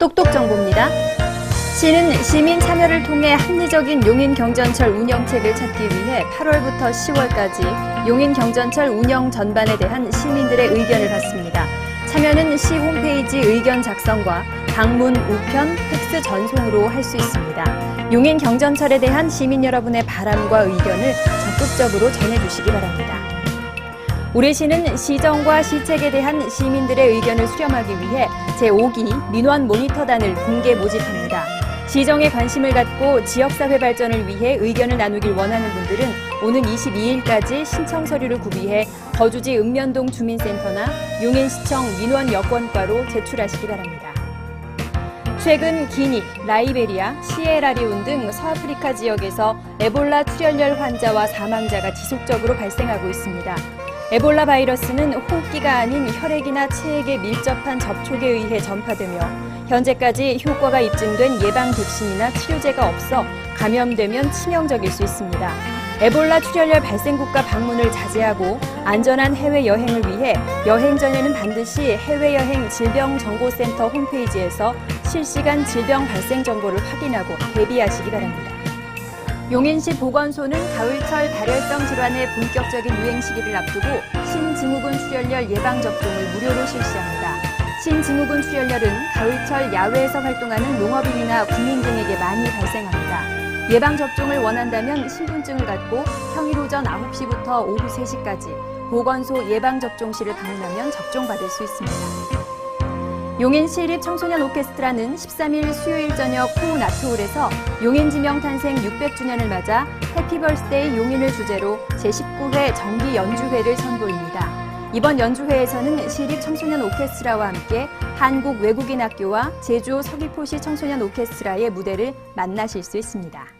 똑똑 정보입니다. 시는 시민 참여를 통해 합리적인 용인 경전철 운영책을 찾기 위해 8월부터 10월까지 용인 경전철 운영 전반에 대한 시민들의 의견을 받습니다. 참여는 시 홈페이지 의견 작성과 방문 우편, 팩스 전송으로 할 수 있습니다. 용인 경전철에 대한 시민 여러분의 바람과 의견을 적극적으로 전해주시기 바랍니다. 우리 시는 시정과 시책에 대한 시민들의 의견을 수렴하기 위해 제5기 민원 모니터단을 공개 모집합니다. 시정에 관심을 갖고 지역사회 발전을 위해 의견을 나누길 원하는 분들은 오는 22일까지 신청 서류를 구비해 거주지 읍면동 주민센터나 용인시청 민원 여건과로 제출하시기 바랍니다. 최근 기니, 라이베리아, 시에라리온 등 서아프리카 지역에서 에볼라 출혈열 환자와 사망자가 지속적으로 발생하고 있습니다. 에볼라 바이러스는 호흡기가 아닌 혈액이나 체액에 밀접한 접촉에 의해 전파되며 현재까지 효과가 입증된 예방 백신이나 치료제가 없어 감염되면 치명적일 수 있습니다. 에볼라 출혈열 발생 국가 방문을 자제하고 안전한 해외 여행을 위해 여행 전에는 반드시 해외여행 질병정보센터 홈페이지에서 실시간 질병 발생 정보를 확인하고 대비하시기 바랍니다. 용인시 보건소는 가을철 발열성 질환의 본격적인 유행 시기를 앞두고 신증후군 출혈열 예방 접종을 무료로 실시합니다. 신증후군 출혈열은 가을철 야외에서 활동하는 농업인이나 국민 등에게 많이 발생합니다. 예방 접종을 원한다면 신분증을 갖고 평일 오전 9시부터 오후 3시까지 보건소 예방접종실을 방문하면 접종받을 수 있습니다. 용인 시립 청소년 오케스트라는 13일 수요일 저녁 호 나트홀에서 용인 지명 탄생 600주년을 맞아 해피벌스데이 용인을 주제로 제19회 정기 연주회를 선보입니다. 이번 연주회에서는 시립 청소년 오케스트라와 함께 한국 외국인 학교와 제주 서귀포시 청소년 오케스트라의 무대를 만나실 수 있습니다.